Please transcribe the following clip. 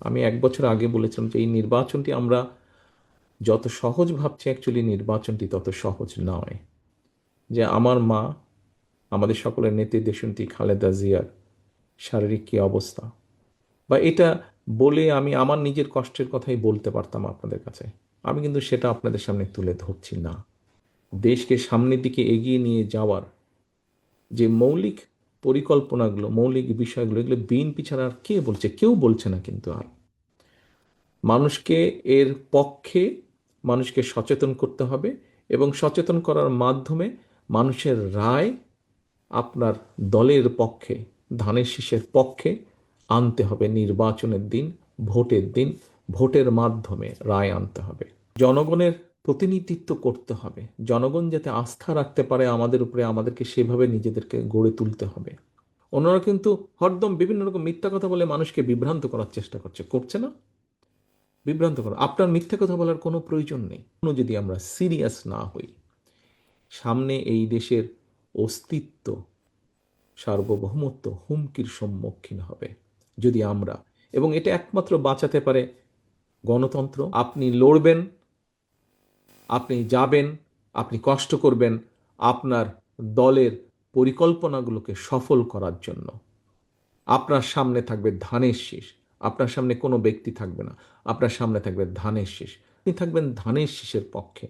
আমি এক বছর আগে বলেছিলাম যে এই নির্বাচনটি আমরা যত সহজ ভাবছি অ্যাকচুয়ালি নির্বাচনটি তত সহজ নয়। যে আমার মা, আমাদের সকলের নেত্রী দেশন্তি খালেদা জিয়ার শারীরিক কী অবস্থা? বা এটা বলে আমি আমার নিজের কষ্টের কথাই বলতে পারতাম আপনাদের কাছে। আমি কিন্তু সেটা আপনাদের সামনে তুলে ধরছি না। দেশকে সামনের দিকে এগিয়ে নিয়ে যাওয়ার যে মৌলিক পরিকল্পনাগুলো, মৌলিক বিষয়গুলো, এগুলো বিএনপি ছাড়া আর কে বলছে? কেউ বলছে না কিন্তু আর। মানুষকে এর পক্ষে মানুষকে সচেতন করতে হবে এবং সচেতন করার মাধ্যমে মানুষের রায় আপনার দলের পক্ষে, ধানের শীষের পক্ষে আনতে হবে। নির্বাচনের দিন, ভোটের দিন, ভোটের মাধ্যমে রায় আনতে হবে। জনগণের প্রতিনিধিত্ব করতে হবে। জনগণ যাতে আস্থা রাখতে পারে আমাদের উপরে, আমাদেরকে সেভাবে নিজেদেরকে গড়ে তুলতে হবে। অন্যরা কিন্তু হরদম বিভিন্ন রকম মিথ্যা কথা বলে মানুষকে বিভ্রান্ত করার চেষ্টা করছে। করছে না? বিভ্রান্ত করা। আপনার মিথ্যা কথা বলার কোনো প্রয়োজন নেই। কোনো যদি আমরা সিরিয়াস না হই, সামনে এই দেশের অস্তিত্ব, সার্বভৌমত্ব হুমকির সম্মুখীন হবে যদি আমরা। এবং এটা একমাত্র বাঁচাতে পারে গণতন্ত্র। আপনি লড়বেন আপনি যাবেন, আপনি কষ্ট করবেন আপনার দলের পরিকল্পনাগুলোকে সফল করার জন্য। আপনার সামনে থাকবে ধানের শীষ। আপনার সামনে কোনো ব্যক্তি থাকবে না। আপনার সামনে থাকবে ধানের শীষ। আপনি থাকবেন ধানের শীষের পক্ষে।